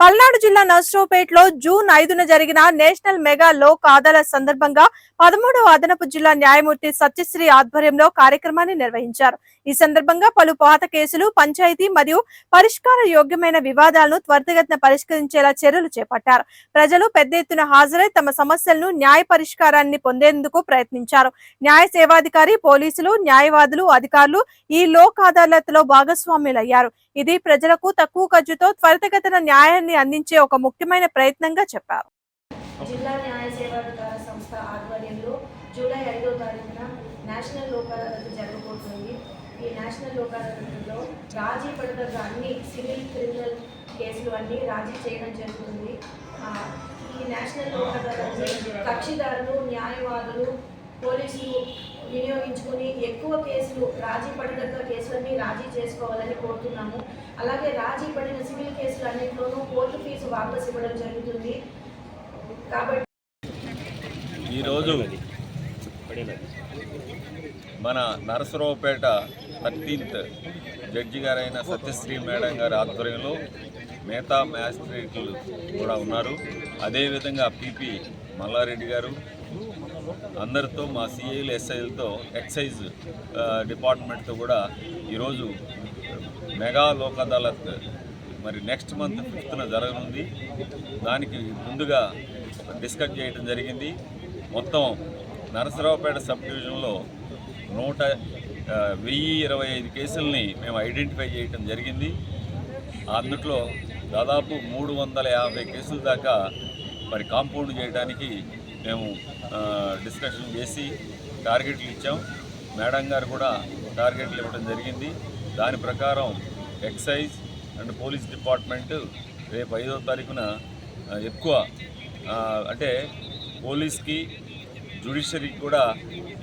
పల్నాడు జిల్లా నర్సరావుపేటలో జూన్ ఐదున జరిగిన నేషనల్ మెగా లోక్ అదాలత్ సందర్భంగా పదమూడవ అదనపు జిల్లా న్యాయమూర్తి సత్యశ్రీ ఆధ్వర్యంలో కార్యక్రమాన్ని నిర్వహించారు. ఈ సందర్భంగా పలు పాత కేసులు పంచాయతీ మరియు పరిష్కార యోగ్యమైన వివాదాలను త్వరితగతిన పరిష్కరించేలా చర్యలు చేపట్టారు. ప్రజలు పెద్ద ఎత్తున హాజరై తమ సమస్యలను న్యాయ పరిష్కారాన్ని పొందేందుకు ప్రయత్నించారు. న్యాయ సేవాధికారి పోలీసులు న్యాయవాదులు అధికారులు ఈ లోక్ అదాలత్లో భాగస్వాములయ్యారు. ఇది ప్రజలకు తక్కువ ఖర్చుతో త్వరితగతిన న్యాయాన్ని అందించే ఒక ముఖ్యమైన ప్రయత్నంగా చెప్పారు. జిల్లా న్యాయ సేవాధికార సంస్థ ఆధ్వర్యంలో జూలై ఐదో తారీఖున నేషనల్ లోక్ అదాలత్ జరగబోతుంది. ఈ నేషనల్ లోక్ అదాలత్లో రాజీ పడదగ్గ అన్ని సివిల్ క్రిమినల్ కేసులు అన్నీ రాజీ చేయడం జరుగుతుంది. ఈ నేషనల్ లోక్ అదాలత్ని కక్షిదారులు న్యాయవాదులు పోలీసులు వినియోగించుకుని ఎక్కువ కేసులు రాజీ పడదగ్గ కేసులన్నీ రాజీ చేసుకోవాలని కోరుతున్నాము. అలాగే రాజీ పడిన సివిల్ కేసులు అన్నింటిలోనూ కోర్టు ఫీజు వాపస్ ఇవ్వడం జరుగుతుంది. కాబట్టి ఈరోజు మన నరసరావుపేట థర్టీన్త్ జడ్జి గారైన సత్యశ్రీ మేడం గారి ఆధ్వర్యంలో మిగతా మ్యాజిస్ట్రేట్లు కూడా ఉన్నారు. అదేవిధంగా పిపి మల్లారెడ్డి గారు అందరితో మా సిఐలు ఎస్ఐలతో ఎక్సైజ్ డిపార్ట్మెంట్తో కూడా ఈరోజు మెగా లోక్ అదాలత్ మరి నెక్స్ట్ మంత్ ఫిఫ్త్న జరగనుంది. దానికి ముందుగా డిస్కస్ చేయడం జరిగింది. మొత్తం నరసరావుపేట సబ్ డివిజన్లో నూట వెయ్యి ఇరవై ఐదు కేసుల్ని మేము ఐడెంటిఫై చేయడం జరిగింది. అందుట్లో దాదాపు మూడు వందల యాభై కేసుల దాకా మరి కాంపౌండ్ చేయడానికి మేము డిస్కషన్ చేసి టార్గెట్లు ఇచ్చాం. మేడం గారు కూడా టార్గెట్లు ఇవ్వడం జరిగింది. దాని ప్రకారం ఎక్సైజ్ అండ్ పోలీస్ డిపార్ట్మెంట్ రేపు ఐదో తారీఖున ఎక్కువ అంటే పోలీస్కి జ్యుడిషరీకి కూడా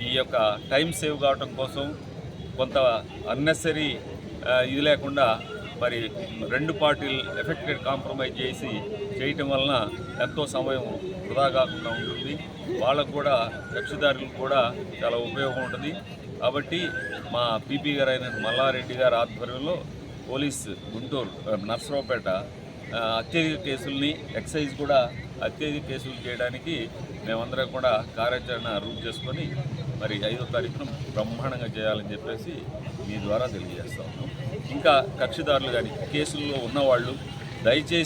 ఈ యొక్క టైం సేవ్ కావటం కోసం కొంత అన్నెసరీ ఇది లేకుండా మరి రెండు పార్టీలు ఎఫెక్టెడ్ కాంప్రమైజ్ చేసి చేయటం వలన ఎంతో సమయం వృధా కాకుండా ఉంటుంది. వాళ్ళకు కూడా కక్షిదారులకు కూడా చాలా ఉపయోగం ఉంటుంది. కాబట్టి మా పీపీ గారు అయిన మల్లారెడ్డి గారి ఆధ్వర్యంలో పోలీస్ గుంటూరు నర్సరావుపేట అత్యధిక కేసుల్ని ఎక్సైజ్ కూడా అత్యధిక కేసులు చేయడానికి మేమందరం కూడా కార్యాచరణ రూట్ చేసుకొని మరి ఐదో తారీఖున బ్రహ్మాండంగా చేయాలని చెప్పేసి మీ ద్వారా తెలియజేస్తా ఉన్నాం. ఇంకా కక్షిదారులు కానీ కేసుల్లో ఉన్నవాళ్ళు దయచేసి